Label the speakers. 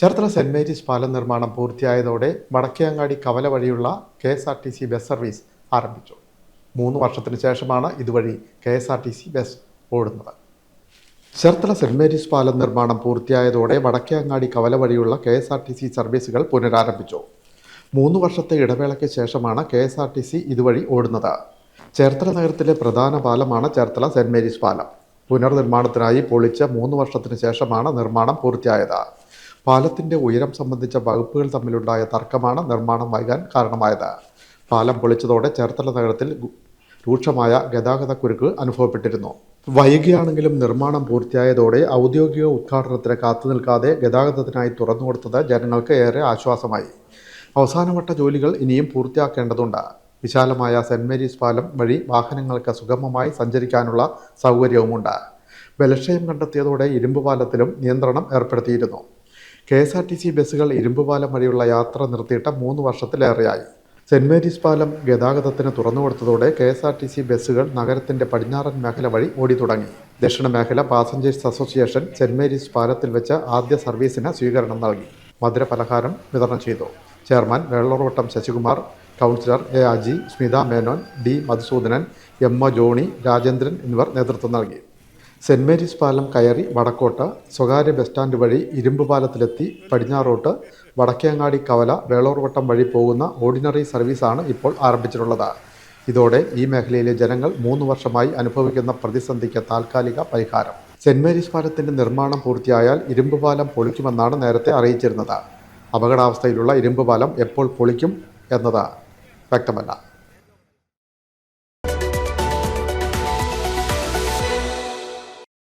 Speaker 1: Cherthala saint Mary's പാലം നിർമ്മാണം പൂർത്തിയായതോടെ വടക്കേങ്ങാടി കവല വഴിയുള്ള K S R T C bus service ആരംഭിച്ചു. മൂന്ന് വർഷത്തിന് ശേഷമാണ് ഇതുവഴി K S R T C bus ഓടുന്നത്. ചേർത്തല സെന്റ് മേരീസ് പാലം നിർമ്മാണം പൂർത്തിയായതോടെ വടക്കേങ്ങാടി കവല വഴിയുള്ള K S R T C സർവീസുകൾ പുനരാരംഭിച്ചു. മൂന്ന് വർഷത്തെ ഇടവേളയ്ക്ക് ശേഷമാണ് K S R T C ഇതുവഴി ഓടുന്നത്. ചേർത്തല നഗരത്തിലെ പ്രധാന പാലമാണ് ചേർത്തല സെന്റ് മേരീസ് പാലം. പുനർനിർമ്മാണത്തിനായി പൊളിച്ച് മൂന്ന് വർഷത്തിന് ശേഷമാണ് നിർമ്മാണം പൂർത്തിയായത്. പാലത്തിന്റെ ഉയരം സംബന്ധിച്ച വകുപ്പുകൾ തമ്മിലുണ്ടായ തർക്കമാണ് നിർമ്മാണം വൈകാൻ കാരണമായത്. പാലം പൊളിച്ചതോടെ ചേർത്തല നഗരത്തിൽ രൂക്ഷമായ ഗതാഗത കുരുക്ക് അനുഭവപ്പെട്ടിരുന്നു. വൈകിയാണെങ്കിലും നിർമ്മാണം പൂർത്തിയായതോടെ ഔദ്യോഗിക ഉദ്ഘാടനത്തിന് കാത്തുനിൽക്കാതെ ഗതാഗതത്തിനായി തുറന്നുകൊടുത്തത് ജനങ്ങൾക്ക് ഏറെ ആശ്വാസമായി. അവസാനവട്ട ജോലികൾ ഇനിയും പൂർത്തിയാക്കേണ്ടതുണ്ട്. വിശാലമായ സെന്റ് മേരീസ് പാലം വഴി വാഹനങ്ങൾക്ക് സുഗമമായി സഞ്ചരിക്കാനുള്ള സൗകര്യവുമുണ്ട്. ബലക്ഷയം കണ്ടെത്തിയതോടെ ഇരുമ്പ് പാലത്തിലും നിയന്ത്രണം ഏർപ്പെടുത്തിയിരുന്നു. K S R T C ബസ്സുകൾ ഇരുമ്പുപാലം വഴിയുള്ള യാത്ര നിർത്തിയിട്ട് മൂന്ന് വർഷത്തിലേറെയായി. സെന്റ് മേരീസ് പാലം ഗതാഗതത്തിന് തുറന്നുകൊടുത്തതോടെ K S R T C ബസ്സുകൾ നഗരത്തിന്റെ പടിഞ്ഞാറൻ മേഖല വഴി ഓടി തുടങ്ങി. ദക്ഷിണ മേഖല പാസഞ്ചേഴ്സ് അസോസിയേഷൻ സെന്റ് മേരീസ് പാലത്തിൽ വെച്ച് ആദ്യ സർവീസിന് സ്വീകരണം നൽകി. മധുരപലഹാരം വിതരണം ചെയ്തു. Chairman Vellarottam Sasikumar councillor A Aji Smitha Menon D Madhusoodanan M A Johny Rajendran എന്നിവർ നേതൃത്വം നൽകി. സെന്റ് മേരീസ് പാലം കയറി വടക്കോട്ട് സ്വകാര്യ ബസ് സ്റ്റാൻഡ് വഴി ഇരുമ്പ് പാലത്തിലെത്തി പടിഞ്ഞാറോട്ട് വടക്കേങ്ങാടി കവല വേളൂർവട്ടം വഴി പോകുന്ന ഓർഡിനറി സർവീസാണ് ഇപ്പോൾ ആരംഭിച്ചിട്ടുള്ളത്. ഇതോടെ ഈ മേഖലയിലെ ജനങ്ങൾ മൂന്ന് വർഷമായി അനുഭവിക്കുന്ന പ്രതിസന്ധിക്ക് താൽക്കാലിക പരിഹാരം. സെന്റ് മേരീസ് പാലത്തിന്റെ നിർമ്മാണം പൂർത്തിയായാൽ ഇരുമ്പ് പാലം പൊളിക്കുമെന്നാണ് നേരത്തെ അറിയിച്ചിരുന്നത്. അപകടാവസ്ഥയിലുള്ള ഇരുമ്പ് പാലം എപ്പോൾ പൊളിക്കും എന്നത് വ്യക്തമല്ല.